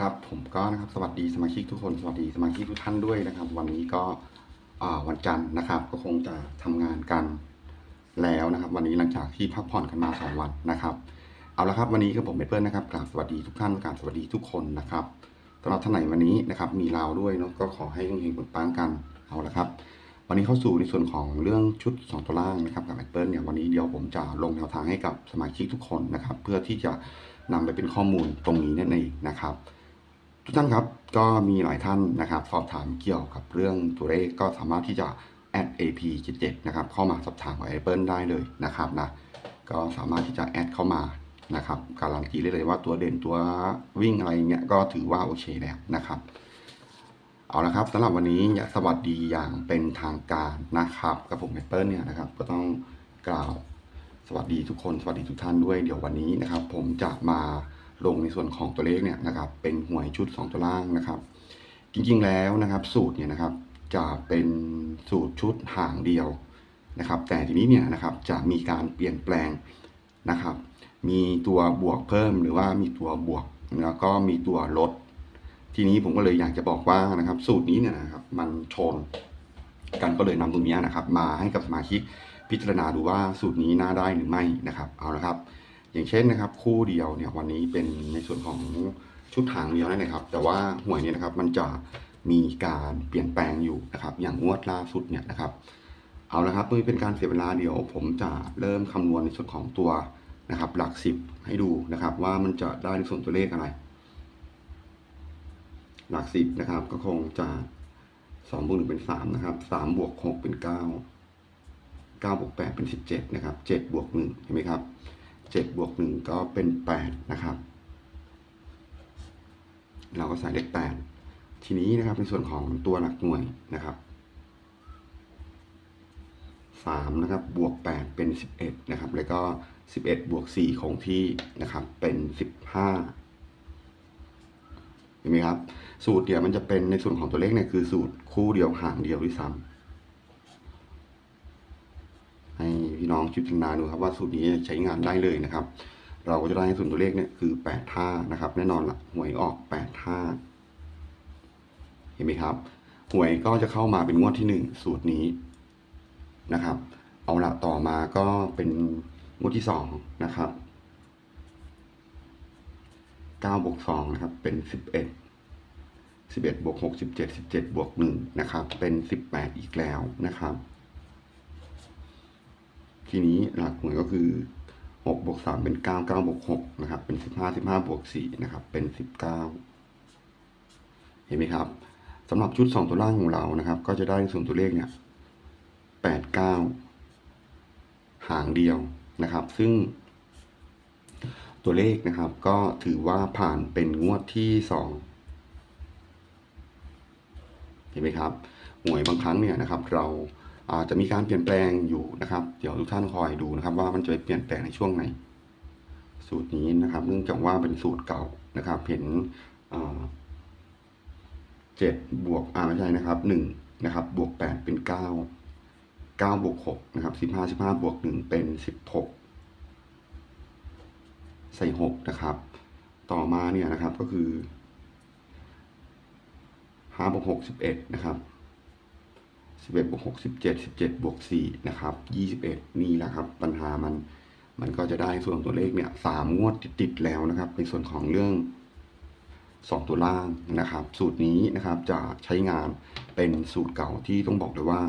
ครับผมก็นะครับสวัสดีสมาชิกทุกคนสวัสดีสมาชิกทุกท่านด้วยนะครับ วันนี้ก็วันจันทร์นะครับ ก็คงจะทำงานกันแล้วนะครับ วันนี้หลังจากที่พักผ่อนกันมาสองวันนะครับ เอาละครับวันนี้ก็ผมเบเปิลนะครับกราบสวัสดีทุกท่านกราบสวัสดีทุกคนนะครับสำหรับท่านไหนวันนี้นะครับ มีเราด้วยเนาะก็ขอให้เฮงๆปังกันเอาละครับ วันนี้เข้าสู่ในส่วนของเรื่องชุด 2 ตัวล่างนะครับกับแอปเปิลเนี่ยวันนี้เดี๋ยวผมจะลงแนวทางให้กับสมาชิกทุกคนนะครับ เพื่อที่จะนำไปเป็นข้อมูลตรงนี้นั่นเองนะครับ ทุกท่านครับก็มีหลายท่านนะครับสอบถามเกี่ยวกับเรื่องตัวเลขก็สามารถที่จะ add ap 77นะครับเข้ามาสอบถามกับ Apple ได้เลยนะครับนะก็สามารถที่จะแอดเข้ามานะครับการันตีได้เลยว่าตัวเด่นตัววิ่งอะไรเงี้ยก็ถือว่าโอเคแล้วนะครับ เอาละครับสำหรับวันนี้ยากสวัสดีอย่างเป็นทางการนะครับกับผม Apple เนี่ยนะครับก็ต้องกล่าวสวัสดีทุกคนสวัสดีทุกท่านด้วยเดี๋ยววันนี้นะครับ ผมจะมา ลงในส่วนของตัวเลขเนี่ยนะครับเป็นหวยชุด 2 ตัวล่างนะครับ จริงๆแล้วนะครับสูตรเนี่ยนะครับจะเป็นสูตรชุดห่างเดียวนะครับ แต่ทีนี้เนี่ยนะครับจะมีการเปลี่ยนแปลงนะครับ มีตัวบวกเพิ่มหรือว่ามีตัวบวกแล้วก็มีตัวลด ทีนี้ผมก็เลยอยากจะบอกว่านะครับ สูตรนี้เนี่ยนะครับมันชนกันก็เลยนำตรงนี้นะครับ มาให้กับสมาชิกพิจารณาดูว่าสูตรนี้น่าได้หรือไม่นะครับ เอาละครับ อย่างเช่นนะครับ คู่เดียวเนี่ยวันนี้เป็นในส่วนของชุดหางเดียวนั่นนะครับ แต่ว่าหวยเนี่ยนะครับมันจะมีการเปลี่ยนแปลงอยู่นะครับ อย่างงวดล่าสุดเนี่ยนะครับ เอาละครับเพื่อเป็นการเสียเวลาเดียว ผมจะเริ่มคำนวณในส่วนของตัวนะครับ หลักสิบให้ดูนะครับ ว่ามันจะได้ในส่วนตัวเลขอะไร หลักสิบนะครับ ก็คงจะสองบวกหนึ่งเป็นสามนะครับสามบวกหกเป็นเก้าเก้าบวกแปดเป็นสิบเจ็ดนะครับเจ็ดบวกหนึ่งเห็นไหมครับ เจ็ดบวกหนึ่งก็เป็นแปดนะครับ เราก็ใส่เลขแปดทีนี้นะครับในส่วนของตัวหลักหน่วยนะครับสามนะครับบวกแปดเป็นสิบเอ็ดนะครับ แล้วก็สิบเอ็ดบวกสี่คงที่นะครับเป็นสิบห้าเห็นไหมครับ สูตรเดียวมันจะเป็นในส่วนของตัวเลขเนี่ยคือสูตรคู่เดียวห่างเดียวด้วยซ้ำ ให้พี่น้องพิจารณาดูครับว่าสูตรนี้ใช้งานได้เลยนะครับ เราก็จะได้ส่วนตัวเลขเนี่ยคือแปดท่านะครับ แน่นอนละหวยออกแปดท่าเห็นไหมครับหวยก็จะเข้ามาเป็นงวดที่หนึ่งสูตรนี้นะครับ เอาละต่อมาก็เป็นงวดที่สองนะครับเก้าบวกสองนะครับ เป็นสิบเอ็ดสิบเอ็ดบวกหกสิบเจ็ดสิบเจ็ดบวกหนึ่งนะครับ เป็นสิบแปดอีกแล้วนะครับ ทีนี้หลักหน่วยก็คือหกบวกสามเป็นเก้าเก้าบวกหกนะครับ เป็นสิบห้าสิบห้าบวกสี่นะครับ เป็นสิบเก้าเห็นไหมครับสำหรับชุดสองตัวล่างของเรานะครับ ก็จะได้ส่วนตัวเลขเนี่ยแปดเก้าหางเดียวนะครับ ซึ่ง ตัวเลขนะครับ ก็ถือว่าผ่านเป็นงวดที่สองเห็นไหมครับ หวยบางครั้งเนี่ยนะครับ เรา จจะมีการเปลี่ยนแปลงอยู่นะครับ เดี๋ยวทุกท่านคอยดูนะครับ ว่ามันจะไปเปลี่ยนแปลงในช่วงไหน สูตรนี้นะครับ เนื่องจากว่าเป็นสูตรเก่านะครับ เห็นเจ็ดบวกอ่าไม่ใช่นะครับหนึ่งนะครับ บวกแปดเป็นเก้าเก้าบวกหกนะครับสิบห้าสิบห้าบวกหนึ่งเป็นสิบหกใส่หกนะครับ ต่อมาเนี่ยนะครับก็คือห้าบวกหกสิบเอ็ดนะครับ สิบเอ็ดบวกหกสิบเจ็ดสิบเจ็ดบวกสี่นะครับยี่สิบเอ็ดนี่แหละครับ ปัญหามันมันก็จะได้ส่วนตัวเลขเนี่ยสามงวดติดๆแล้วนะครับ ในส่วนของเรื่องสองตัวล่างนะครับ สูตรนี้นะครับจะใช้งานเป็นสูตรเก่าที่ต้องบอกเลยว่า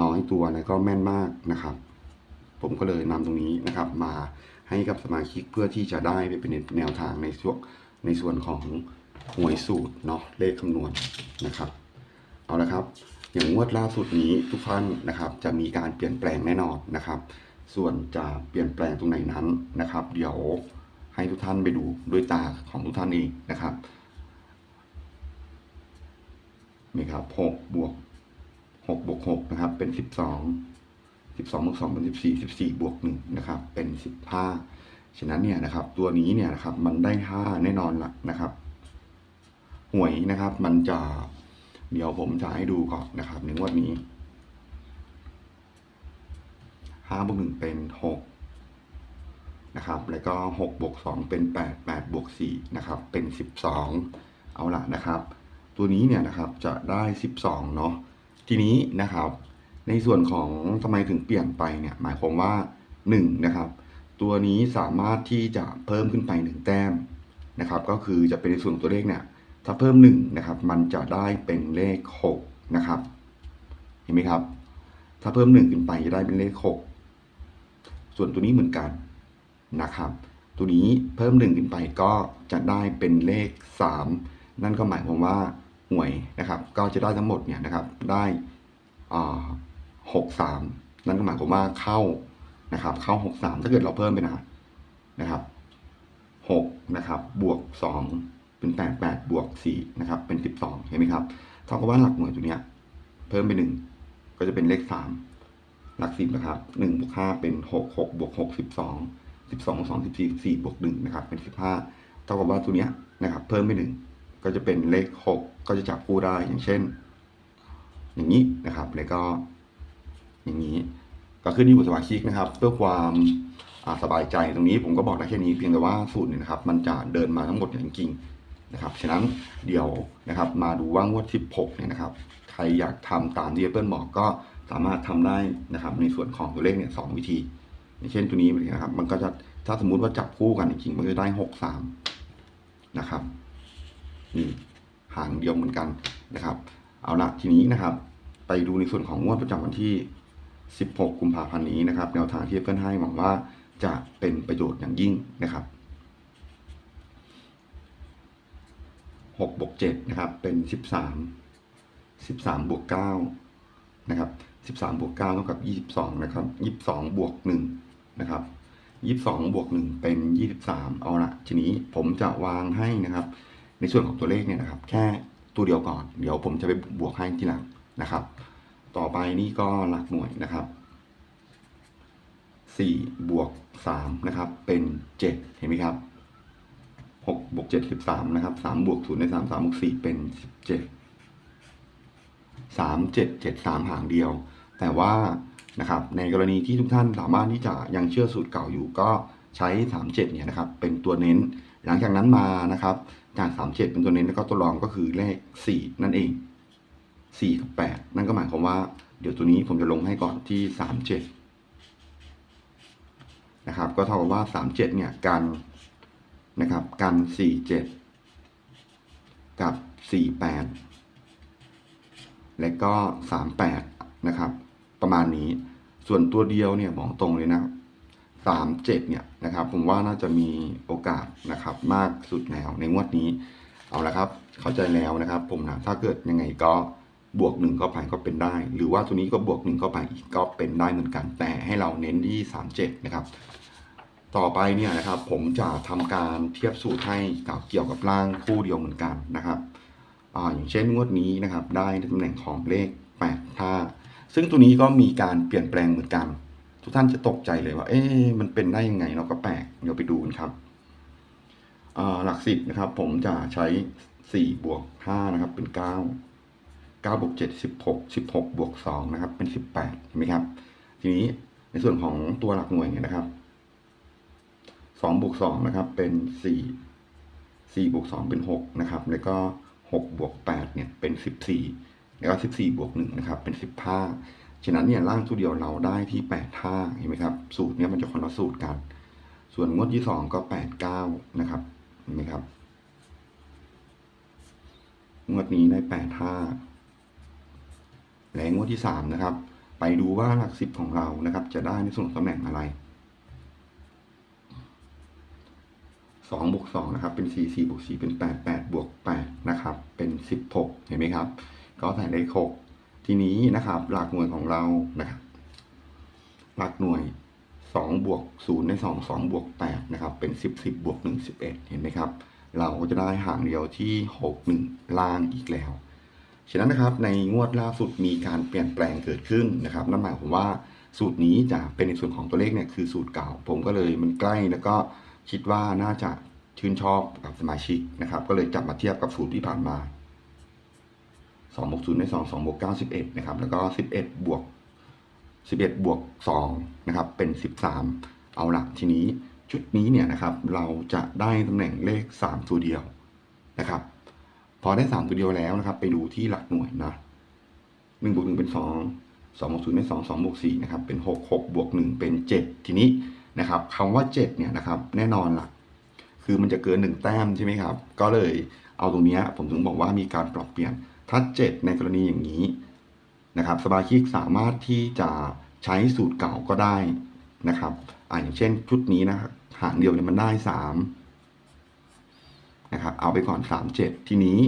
น้อยตัวแล้วก็แม่นมากนะครับ ผมก็เลยนำตรงนี้นะครับ มาให้กับสมาชิกเพื่อที่จะได้ไปเป็นแนวทางในส่วนในส่วนของหวยสูตรเนาะเลขคำนวณนะครับ เอาละครับ อย่างงวดล่าสุดนี้ทุกท่านนะครับ จะมีการเปลี่ยนแปลงแน่นอนนะครับ ส่วนจะเปลี่ยนแปลงตรงไหนนั้นนะครับ เดี๋ยวให้ทุกท่านไปดูด้วยตาของทุกท่านเองนะครับนี่ครับหกบวกหกบวกหกนะครับ เป็นสิบสองสิบสองบวกสองเป็นสิบสี่สิบสี่บวกหนึ่งนะครับ เป็นสิบห้าฉะนั้นเนี่ยนะครับ ตัวนี้เนี่ยนะครับ มันได้ห้าแน่นอนละนะครับ หวยนะครับ มันจะ เดี๋ยวผมจะให้ดูก่อนนะครับในงวดนี้ห้าบวกหนึ่งเป็นหกนะครับ แล้วก็6บวก2เป็น8 8บวก4นะครับ เป็น12เอาละนะครับ ตัวนี้เนี่ยนะครับจะได้12เนาะ ทีนี้นะครับ ในส่วนของทำไมถึงเปลี่ยนไปเนี่ย หมายความว่า1นะครับ ตัวนี้สามารถที่จะเพิ่มขึ้นไป1แต้มนะครับ ก็คือจะเป็นในส่วนตัวเลขเนี่ย ถ้าเพิ่ม1นะครับ มันจะได้เป็นเลข6นะครับ เห็นไหมครับ ถ้าเพิ่ม1ขึ้นไปจะได้เป็นเลข 6 ส่วนตัวนี้เหมือนกันนะครับ ตัวนี้เพิ่ม1ขึ้นไปก็จะได้เป็นเลข 3 นั่นก็หมายความว่าหวยนะครับ ก็จะได้ทั้งหมดเนี่ยนะครับ ได้หกสามนั่นก็หมายความว่าเข้านะครับ เข้าหกสามถ้าเกิดเราเพิ่มไปนะนะครับหกนะครับ บวกสอง เป็นแปดแปดบวกสี่นะครับ เป็นสิบสองเห็นไหมครับ เท่ากับว่าหลักหน่วยตัวเนี้ย เพิ่มไปหนึ่งก็จะเป็นเลขสามหลักสิบนะครับหนึ่งบวกห้าเป็นหกหกบวกหกสิบสองสิบสองสองสิบสี่สี่บวกหนึ่งนะครับ เป็นสิบห้าเท่ากับว่าตัวเนี้ยนะครับ เพิ่มไปหนึ่งก็จะเป็นเลขหกก็จะจับคู่ได้ อย่างเช่น อย่างนี้นะครับ แล้วก็ อย่างนี้ ก็ขึ้นอยู่กับสมาชิกนะครับ เพื่อความสบายใจตรงนี้ผมก็บอกได้แค่นี้เพียงแต่ว่าสูตรเนี่ยนะครับ มันจะเดินมาทั้งหมดอย่างจริง นะครับ ฉะนั้นเดี๋ยวนะครับมาดูว่างวด 16 เนี่ยนะครับ ใครอยากทำตามที่เปิ้ลบอกก็สามารถทำได้นะครับในส่วนของตัวเลขเนี่ยสองวิธี อย่างเช่นตัวนี้นะครับ มันก็จะถ้าสมมุติว่าจับคู่กันจริงๆมันจะได้ 6 3 นะครับนี่หางเดียวเหมือนกันนะครับ เอาละทีนี้นะครับ ไปดูในส่วนของงวดประจำวันที่ 16 กุมภาพันธ์นี้นะครับ แนวทางที่เพื่อนให้หวังว่าจะเป็นประโยชน์อย่างยิ่งนะครับ 6บวก7นะครับเป็น 13 13บวก9นะครับ13บวก9เท่ากับ 22นะครับ22บวก1นะครับ22บวก1เป็น 23 เอาละทีนี้ผมจะวางให้นะครับ ในส่วนของตัวเลขเนี่ยนะครับ แค่ตัวเดียวก่อน เดี๋ยวผมจะไปบวกให้ทีหลังนะครับ ต่อไปนี่ก็หลักหน่วยนะครับสี่บวกสามนะครับเป็นเจ็ดเห็นไหมครับ หกบวกเจ็ดสิบสามนะครับสามบวกศูนย์ในสามสามบวกสี่เป็นสิบเจ็ดสามเจ็ดเจ็ดสามหางเดียว แต่ว่านะครับในกรณีที่ทุกท่านสามารถที่จะยังเชื่อสูตรเก่าอยู่ก็ใช้สามเจ็ดเนี่ยนะครับเป็นตัวเน้น หลังจากนั้นมานะครับจากสามเจ็ดเป็นตัวเน้นแล้วก็ตัวรองก็คือเลขสี่นั่นเองสี่กับแปดนั่นก็หมายความว่าเดี๋ยวตัวนี้ผมจะลงให้ก่อนที่สามเจ็ดนะครับก็เท่ากับว่าสามเจ็ดเนี่ยกัน นะครับ กันสี่เจ็ดกับสี่แปดและก็สามแปดนะครับ ประมาณนี้ ส่วนตัวเดียวเนี่ยบอกตรงเลยนะสามเจ็ดเนี่ยนะครับ ผมว่าน่าจะมีโอกาสนะครับมากสุดแล้วในงวดนี้ เอาละครับ เข้าใจแล้วนะครับ ผมนะถ้าเกิดยังไงก็บวกหนึ่งเข้าไปก็เป็นได้ หรือว่าตัวนี้ก็บวกหนึ่งเข้าไปอีกก็เป็นได้เหมือนกัน แต่ให้เราเน้นที่สามเจ็ดนะครับ ต่อไปเนี่ยนะครับผมจะทำการเทียบสูตรให้กับเกี่ยวกับร่างคู่เดียวเหมือนกันนะครับออย่างเช่นงวดนี้นะครับ ได้ตำแหน่งของเลขแปดท่าซึ่งตัวนี้ก็มีการเปลี่ยนแปลงเหมือนกัน ทุกท่านจะตกใจเลยว่า เอ๊ะมันเป็นได้ยังไงเราก็แปลกเดี๋ยวไปดูกันครับหลักสิบนะครับ ผมจะใช้สี่บวกห้านะครับ เป็นเก้าเก้าบวกเจ็ดสิบหกสิบหกบวกสองนะครับ เป็นสิบแปดเห็นไหมครับ ทีนี้ในส่วนของตัวหลักหน่วยเนี่ยนะครับ สองบวกสองนะครับเป็นสี่สี่บวกสองเป็นหกนะครับ แล้วก็หกบวกแปดเนี่ยเป็นสิบสี่แล้วก็สิบสี่บวกหนึ่งนะครับเป็นสิบห้าฉะนั้นเนี่ยร่างตัวเดียวเราได้ที่แปดท่าเห็นไหมครับ สูตรเนี่ยมันจะคนละสูตรกัน ส่วนงวดที่สองก็แปดเก้านะครับเห็นไหมครับงวดนี้ได้แปดห้าและงวดที่สามนะครับ ไปดูว่าหลักสิบของเรานะครับ จะได้ในส่วนตำแหน่งอะไร สองบวกสองนะครับเป็นสี่สี่บวกสี่เป็นแปดแปดบวกแปดนะครับเป็นสิบหกเห็นไหมครับ ก็ใส่เลขหกทีนี้นะครับ หลักหน่วยของเรานะครับ หลักหน่วยสองบวกศูนย์ในสองสองบวกแปดนะครับเป็นสิบสิบบวกหนึ่งสิบเอ็ดเห็นไหมครับ เราก็จะได้หางเดียวที่หกหนึ่งล่างอีกแล้ว ฉะนั้นนะครับในงวดล่าสุดมีการเปลี่ยนแปลงเกิดขึ้นนะครับนั่นหมายความว่าสูตรนี้จะเป็นในส่วนของตัวเลขเนี่ยคือสูตรเก่า ผมก็เลยมันใกล้แล้วก็ คิดว่าน่าจะชื่นชอบกับสมาชิกนะครับ ก็เลยจับมาเทียบกับสูตรที่ผ่านมาสองบวกศูนย์ในสองสองบวกเก้าสิบเอ็ดนะครับ แล้วก็สิบเอ็ดบวกสิบเอ็ดบวกสองนะครับ เป็นสิบสามเอาละทีนี้ชุดนี้เนี่ยนะครับ เราจะได้ตำแหน่งเลขสามตัวเดียวนะครับ พอได้สามตัวเดียวแล้วนะครับ ไปดูที่หลักหน่วยนะหนึ่งบวกหนึ่งเป็นสองสองบวกศูนย์เป็นสองสองบวกสี่นะครับ เป็นหกหกบวกหนึ่งเป็นเจ็ดทีนี้ นะครับคำว่าเจ็ดเนี่ยนะครับแน่นอนล่ะ คือมันจะเกินหนึ่งแต้มใช่ไหมครับ ก็เลยเอาตรงนี้ผมถึงบอกว่ามีการปรับเปลี่ยนถ้าเจ็ดในกรณีอย่างนี้นะครับสมาชิกสามารถที่จะใช้สูตรเก่าก็ได้นะครับอ่าอย่างเช่นชุดนี้นะครับหางเดียวเนี่ยมันได้สามนะครับเอาไปก่อนสามเจ็ดทีนี้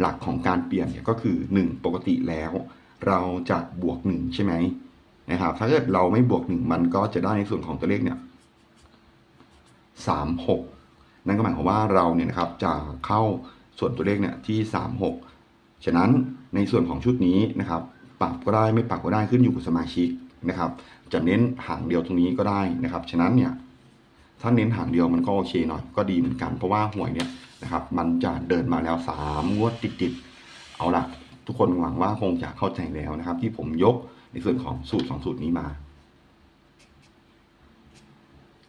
หลักของการเปลี่ยนเนี่ยก็คือหนึ่งปกติแล้ว เราจะบวกหนึ่งใช่ไหมนะครับถ้าเกิดเราไม่บวกหนึ่งมันก็จะได้ในส่วนของตัวเลขเนี่ย สามหกนั่นก็หมายความว่าเราเนี่ยนะครับจะเข้าส่วนตัวเลขเนี่ยที่ 36 ฉะนั้นในส่วนของชุดนี้นะครับปรับก็ได้ไม่ปรับก็ได้ขึ้นอยู่กับสมาชิกนะครับ จะเน้นหางเดียวตรงนี้ก็ได้นะครับ ฉะนั้นเนี่ยถ้าเน้นหางเดียวมันก็โอเคหน่อยก็ดีเหมือนกันเพราะว่าหวยเนี่ยนะครับมันจะเดินมาแล้ว 3 งวดติดๆเอาละทุกคนหวังว่าคงจะเข้าใจแล้วนะครับ ที่ผมยกในส่วนของสูตรสองสูตรนี้มา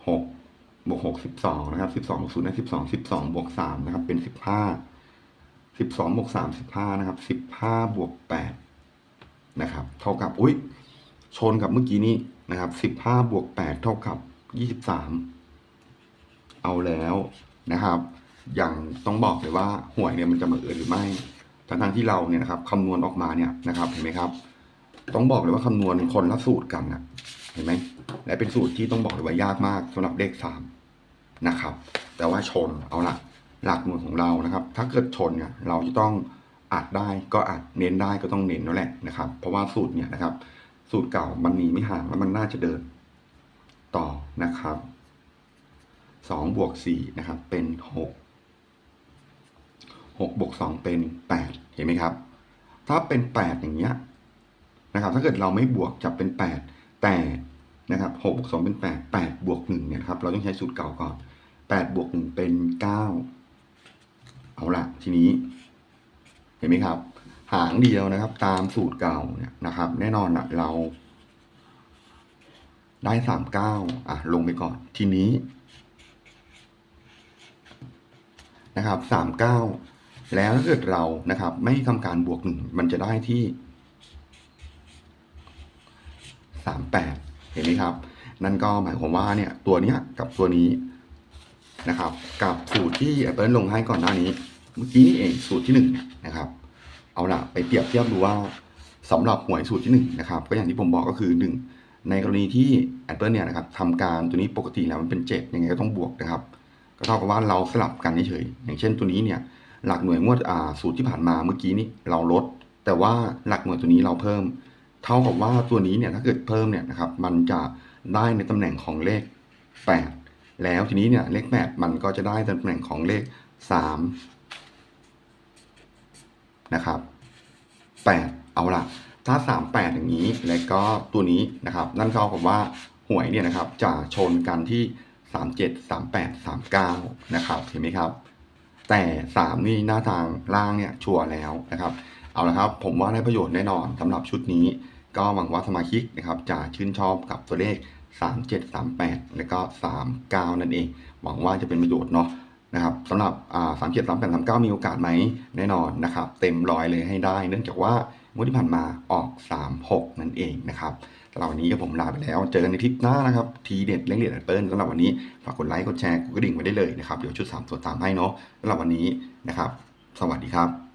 6 บวกหกสิบสองนะครับสิบสองบวกศูนย์ได้สิบสองสิบสองบวกสามนะครับ เป็นสิบห้าสิบสองบวกสามสิบห้านะครับสิบห้าบวกแปดนะครับ เท่ากับอุ้ยชนกับเมื่อกี้นี้นะครับสิบห้าบวกแปดเท่ากับยี่สิบสามเอาแล้วนะครับ อย่างต้องบอกเลยว่าหวยเนี่ยมันจะมาเอิญหรือไม่ทั้งทั้งที่เราเนี่ยนะครับคำนวณออกมาเนี่ยนะครับเห็นไหมครับ ต้องบอกเลยว่าคำนวณคนละสูตรกันนะ เห็นไหมและเป็นสูตรที่ต้องบอกเลยว่ายากมากสำหรับเลขสามนะครับ แต่ว่าชนเอาละหลักหน่วยของเรานะครับ ถ้าเกิดชนเนี่ยเราจะต้องอัดได้ก็อัดเน้นได้ก็ต้องเน้นนั่นแหละนะครับ เพราะว่าสูตรเนี่ยนะครับ สูตรเก่ามันหนีไม่ห่างแล้วมันน่าจะเดินต่อนะครับสองบวกสี่นะครับ เป็นหกหกบวกสองเป็นแปดเห็นไหมครับ ถ้าเป็นแปดอย่างเงี้ยนะครับ ถ้าเกิดเราไม่บวกจะเป็นแปด แต่นะครับหกบวกสองเป็นแปดแปดบวกหนึ่งเนี่ยครับ เราต้องใช้สูตรเก่าก่อนแปดบวกหนึ่งเป็นเก้าเอาละทีนี้ เห็นไหมครับ หางเดียวนะครับ ตามสูตรเก่าเนี่ยนะครับ แน่นอนนะเรา ได้สามเก้าอะ ลงไปก่อน ทีนี้ นะครับสามเก้าแล้วถ้าเกิดเรานะครับ ไม่ทำการบวกหนึ่งมันจะได้ที่ สามแปดเห็นไหมครับ นั่นก็หมายความว่าเนี่ยตัวเนี้ยกับตัวนี้นะครับ กับสูตรที่แอปเปิลลงให้ก่อนหน้านี้ เมื่อกี้นี่เองสูตรที่หนึ่งนะครับ เอาละไปเปรียบเทียบดูว่าสำหรับหวยสูตรที่หนึ่งนะครับก็อย่างที่ผมบอกก็คือหนึ่งในกรณีที่แอปเปิลเนี่ยนะครับทำการตัวนี้ปกติแล้วมันเป็นเจ็ดยังไงก็ต้องบวกนะครับ ก็เท่ากับว่าเราสลับกันเฉยอย่างเช่นตัวนี้เนี่ยหลักหน่วยงวดอ่าสูตรที่ผ่านมาเมื่อกี้นี้เราลด แต่ว่าหลักหน่วยตัวนี้เราเพิ่ม เท่ากับว่าตัวนี้เนี่ยถ้าเกิดเพิ่มเนี่ยนะครับมันจะได้ในตำแหน่งของเลข 8 แล้วทีนี้เนี่ยเลข 8 มันก็จะได้ตำแหน่งของเลข 3 นะครับ 8 เอาละถ้า 3 8 อย่างนี้ แล้วก็ตัวนี้นะครับ นั่นเท่ากับว่าหวยเนี่ยนะครับจะชนกันที่ 37 38 39 นะครับ เห็นไหมครับ แต่ 3 นี่หน้าทางล่างเนี่ยชัวร์แล้วนะครับ เอาละครับ ผมว่าได้ประโยชน์แน่นอนสำหรับชุดนี้ ก็หวังว่าสมาชิกนะครับจะชื่นชอบกับตัวเลข 3738 และก็ 39 นั่นเอง หวังว่าจะเป็นประโยชน์เนาะนะครับสำหรับอ่า37 38 39มีโอกาสไหมแน่นอนนะครับ เต็มร้อยเลยให้ได้ เนื่องจากว่างวดที่ผ่านมาออก 36 นั่นเองนะครับสำหรับวันนี้ก็ผมลาไปแล้ว เจอกันในทริปหน้านะครับ ทีเด็ดเล่งเด็ดแอปเปิลสำหรับวันนี้ ฝากกดไลค์ กดแชร์ กดกระดิ่งไว้ได้เลยนะครับ เดี๋ยวชุด 3 ตัวตามให้เนาะสำหรับวันนี้นะครับ สวัสดีครับ